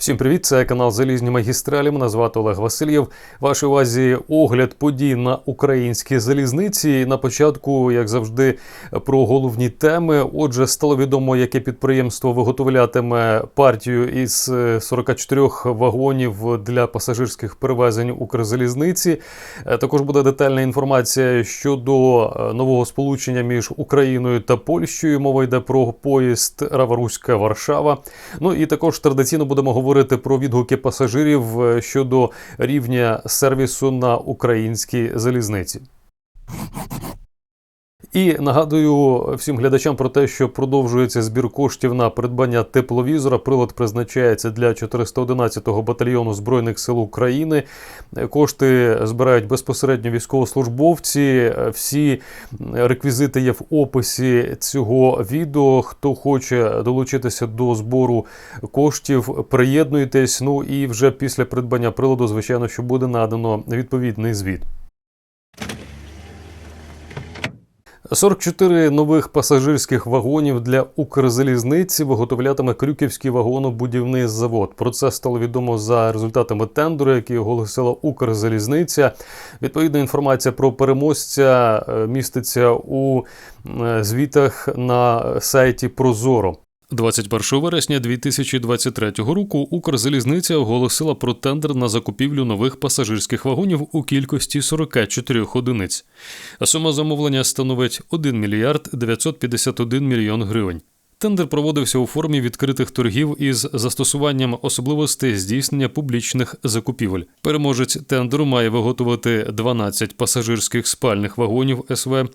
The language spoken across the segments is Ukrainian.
Всім привіт! Це канал Залізні магістралі. Мене звати Олег Васильєв. Вашій увазі огляд подій на українській залізниці. На початку, як завжди, про головні теми. Отже, стало відомо, яке підприємство виготовлятиме партію із 44 вагонів для пасажирських перевезень Укрзалізниці. Е, Також буде детальна інформація щодо е, нового сполучення між Україною та Польщею. Мова йде про поїзд Раваруська Варшава. Ну і також традиційно будемо говорити про відгуки пасажирів е, щодо рівня сервісу на українській залізниці. І нагадую всім глядачам про те, що продовжується збір коштів на придбання тепловізора. Прилад призначається для 411-го батальйону збройних сил України. Кошти збирають безпосередньо військовослужбовці. Всі реквізити є в описі цього відео. Хто хоче долучитися до збору коштів, приєднуйтесь. Ну і вже після придбання приладу, звичайно, що буде надано відповідний звіт. 44 нових пасажирських вагонів для Укрзалізниці виготовлятиме Крюківський вагонобудівний завод. Про це стало відомо за результатами тендеру, який оголосила Укрзалізниця. Відповідна інформація про переможця е, міститься у е, звітах на сайті Прозоро. 21 вересня 2023 року Укрзалізниця оголосила про тендер на закупівлю нових пасажирських вагонів у кількості 44 одиниць. А Сума замовлення становить 1 мільярд 951 мільйон гривень. Тендер проводився у формі відкритих торгів із застосуванням особливостей здійснення публічних закупівель. Переможець тендеру має виготовити 12 пасажирських спальних вагонів СВ,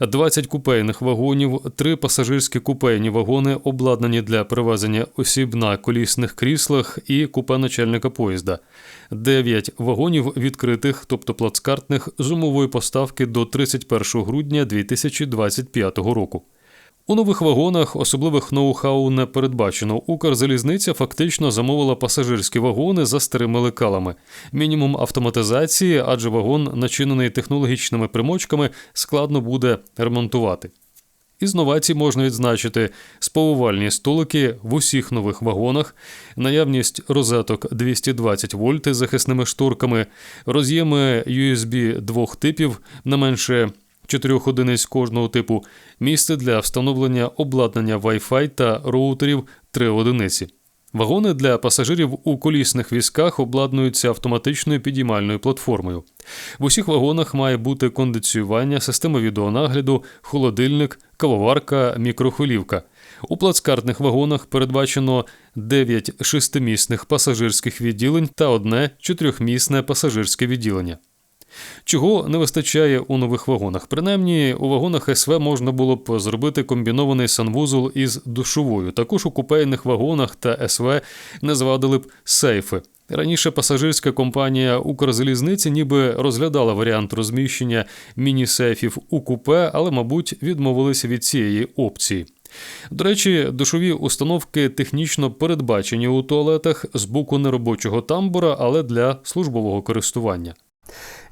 20 купейних вагонів, 3 пасажирські купейні вагони, обладнані для перевезення осіб на колісних кріслах і купе начальника поїзда, 9 вагонів відкритих, тобто плацкартних, з умовою поставки до 31 грудня 2025 року. У нових вагонах особливих ноу-хау не передбачено. Укрзалізниця фактично замовила пасажирські вагони за старими лекалами. Мінімум автоматизації, адже вагон, начинений технологічними примочками, складно буде ремонтувати. Із новацій можна відзначити сповивальні столики в усіх нових вагонах, наявність розеток 220 вольт з захисними шторками, роз'єми USB двох типів не менше чотирьох одиниць кожного типу, місце для встановлення обладнання Wi-Fi та роутерів 3 одиниці. Вагони для пасажирів у колісних візках обладнуються автоматичною підіймальною платформою. В усіх вагонах має бути кондиціювання, система відеонагляду, холодильник, кавоварка, мікрохвилівка. У плацкартних вагонах передбачено 9 шестимісних пасажирських відділень та одне чотирьохмісне пасажирське відділення. Чого не вистачає у нових вагонах? Принаймні, у вагонах СВ можна було б зробити комбінований санвузол із душовою. Також у купейних вагонах та СВ не звадили б сейфи. Раніше пасажирська компанія Укрзалізниці ніби розглядала варіант розміщення міні-сейфів у купе, але, мабуть, відмовилися від цієї опції. До речі, душові установки технічно передбачені у туалетах з боку неробочого тамбура, але для службового користування.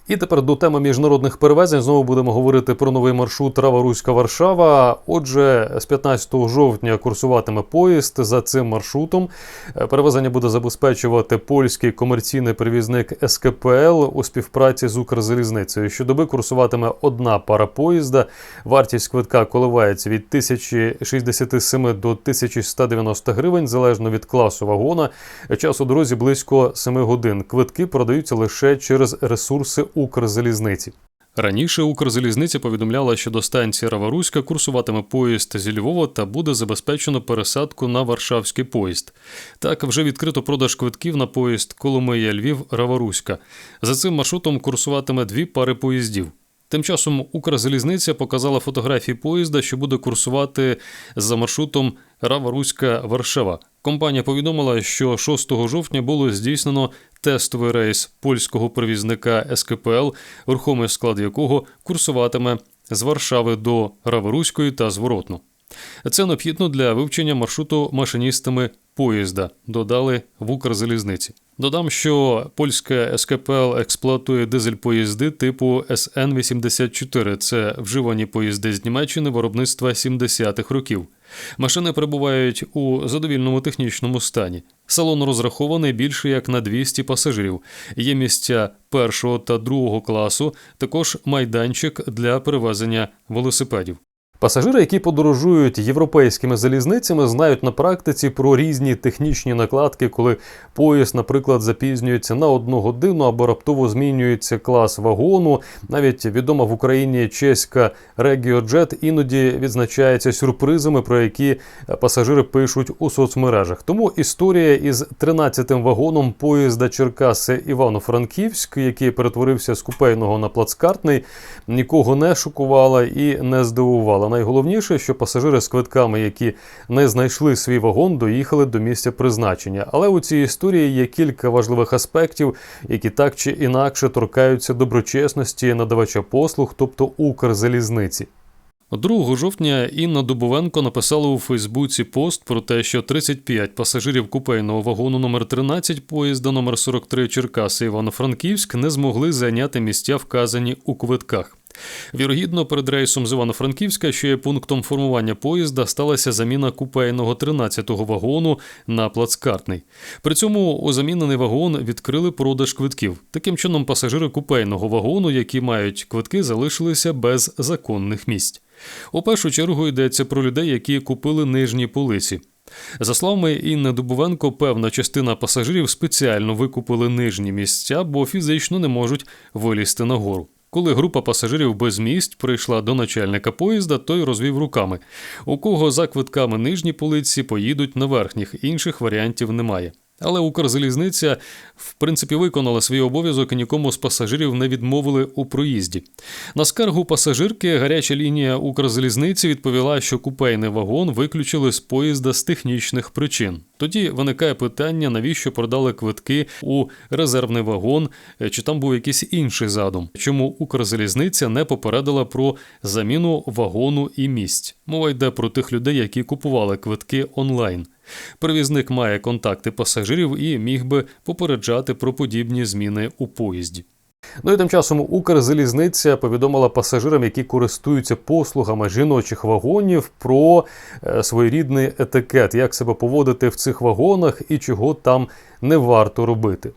І тепер до теми міжнародних перевезень знову будемо говорити про новий маршрут Рава-Руська Варшава. Отже, з 15 жовтня курсуватиме поїзд за цим маршрутом. Перевезення буде забезпечувати польський комерційний перевізник СКПЛ у співпраці з Укрзалізницею. Щодоби курсуватиме одна пара поїзда. Вартість квитка коливається від 1067 до 1190 гривень, залежно від класу вагона. Час у дорозі близько 7 годин. Квитки продаються лише через ресурси Укрзалізниці. Раніше Укрзалізниця повідомляла, що до станції Раваруська курсуватиме поїзд зі Львова та буде забезпечено пересадку на Варшавський поїзд. Так, вже відкрито продаж квитків на поїзд Коломия Львів Раваруська. За цим маршрутом курсуватиме дві пари поїздів. Тим часом Укрзалізниця показала фотографії поїзда, що буде курсувати за маршрутом Рава-Руська Варшава. Компанія повідомила, що 6 жовтня було здійснено тестовий рейс польського перевізника СКПЛ, рухомий склад якого курсуватиме з Варшави до Раворуської та зворотно. Це необхідно для вивчення маршруту машиністами поїзда, додали в Укрзалізниці. Додам, що польська СКПЛ експлуатує дизель-поїзди типу СН-84. Це вживані поїзди з Німеччини виробництва 70-х років. Машини перебувають у задовільному технічному стані. Салон розрахований більше як на 200 пасажирів. Є місця першого та другого класу, також майданчик для перевезення велосипедів. Пасажири, які подорожують європейськими залізницями, знають на практиці про різні технічні накладки, коли поїзд, наприклад, запізнюється на одну годину або раптово змінюється клас вагону. Навіть відома в Україні чеська RegioJet іноді відзначається сюрпризами, про які пасажири пишуть у соцмережах. Тому історія із 13-тим вагоном поїзда Черкаси Івано-Франківськ, який перетворився з купейного на плацкартний, нікого не шокувала і не здивувала найголовніше, що пасажири з квитками, які не знайшли свій вагон, доїхали до місця призначення. Але у цій історії є кілька важливих аспектів, які так чи інакше торкаються доброчесності надавача послуг, тобто Укрзалізниці. 2 жовтня Інна Дубовенко написала у Фейсбуці пост про те, що 35 пасажирів купейного вагону номер 13 поїзда номер 43 Черкаси Івано-Франківськ не змогли зайняти місця, вказані у квитках. Вірогідно, перед рейсом з Івано-Франківська, що є пунктом формування поїзда, сталася заміна купейного 13-го вагону на плацкартний. При цьому у замінений вагон відкрили продаж квитків. Таким чином, пасажири купейного вагону, які мають квитки, залишилися без законних місць. У першу чергу йдеться про людей, які купили нижні полиці. За словами Інни Дубовенко, певна частина пасажирів спеціально викупили нижні місця, бо фізично не можуть вилізти нагору. Коли група пасажирів без місць прийшла до начальника поїзда, той розвів руками. У кого за квитками нижні полиці поїдуть на верхніх, інших варіантів немає. Але Укрзалізниця в принципі виконала свій обов'язок і нікому з пасажирів не відмовили у проїзді. На скаргу пасажирки гаряча лінія Укрзалізниці відповіла, що купейний вагон виключили з поїзда з технічних причин. Тоді виникає питання, навіщо продали квитки у резервний вагон, чи там був якийсь інший задум, чому Укрзалізниця не попередила про заміну вагону і місць. Мова йде про тих людей, які купували квитки онлайн. Перевізник має контакти пасажирів і міг би попереджати про подібні зміни у поїзді. Ну і тим часом Укрзалізниця повідомила пасажирам, які користуються послугами жіночих вагонів, про е, своєрідний етикет, як себе поводити в цих вагонах і чого там не варто робити.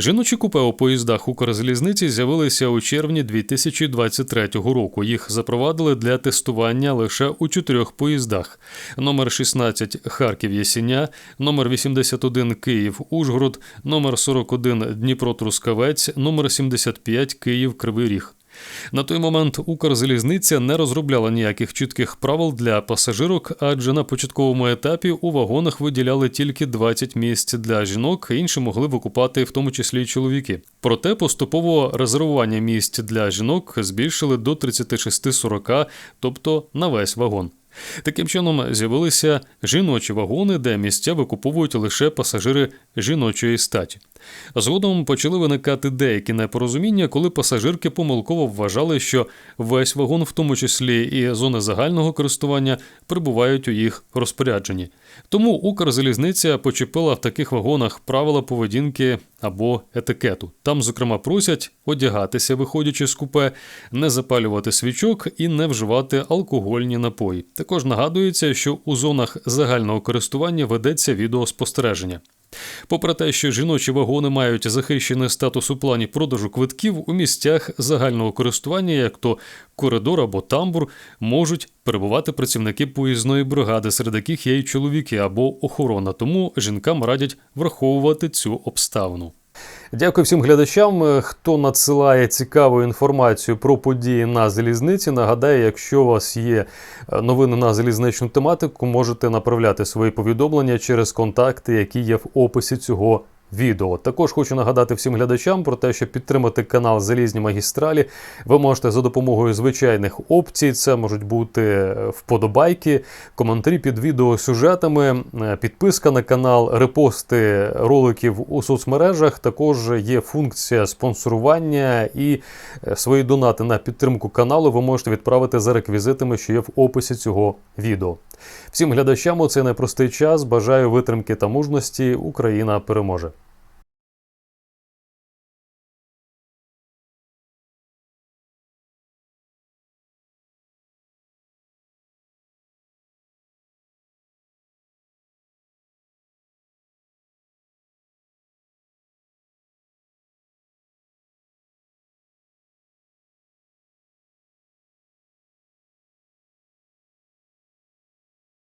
Жіночі купе у поїздах Укрзалізниці з'явилися у червні 2023 року. Їх запровадили для тестування лише у чотирьох поїздах: номер 16 Харків Єсіня, номер 81 Київ Ужгород, номер 41 Дніпро Трускавець, номер 75 Київ Кривий Ріг. На той момент Укрзалізниця не розробляла ніяких чітких правил для пасажирок, адже на початковому етапі у вагонах виділяли тільки 20 місць для жінок, інші могли викупати в тому числі й чоловіки. Проте поступово резервування місць для жінок збільшили до 36-40, тобто на весь вагон. Таким чином з'явилися жіночі вагони, де місця викуповують лише пасажири жіночої статі. Згодом почали виникати деякі непорозуміння, коли пасажирки помилково вважали, що весь вагон, в тому числі і зони загального користування, прибувають у їх розпорядженні. Тому Укрзалізниця почепила в таких вагонах правила поведінки або етикету. Там, зокрема, просять одягатися, виходячи з купе, не запалювати свічок і не вживати алкогольні напої. Також нагадується, що у зонах загального користування ведеться відеоспостереження. Попри те, що жіночі вагони мають захищений статус у плані продажу квитків у місцях загального користування, як то коридор або тамбур, можуть перебувати працівники поїзної бригади, серед яких є й чоловіки або охорона. Тому жінкам радять враховувати цю обставину. Дякую всім глядачам, хто надсилає цікаву інформацію про події на залізниці. Нагадаю, якщо у вас є е, новини на залізничну тематику, можете направляти свої повідомлення через контакти, які є в описі цього відео. Також хочу нагадати всім глядачам про те, що підтримати канал Залізні магістралі ви можете за допомогою звичайних опцій. Це можуть бути е, вподобайки, коментарі під відео сюжетами, е, підписка на канал, репости роликів у соцмережах. Також є функція спонсорування і е, свої донати на підтримку каналу ви можете відправити за реквізитами, що є в описі цього відео. Всім глядачам у цей непростий час. Бажаю витримки та мужності. Україна переможе.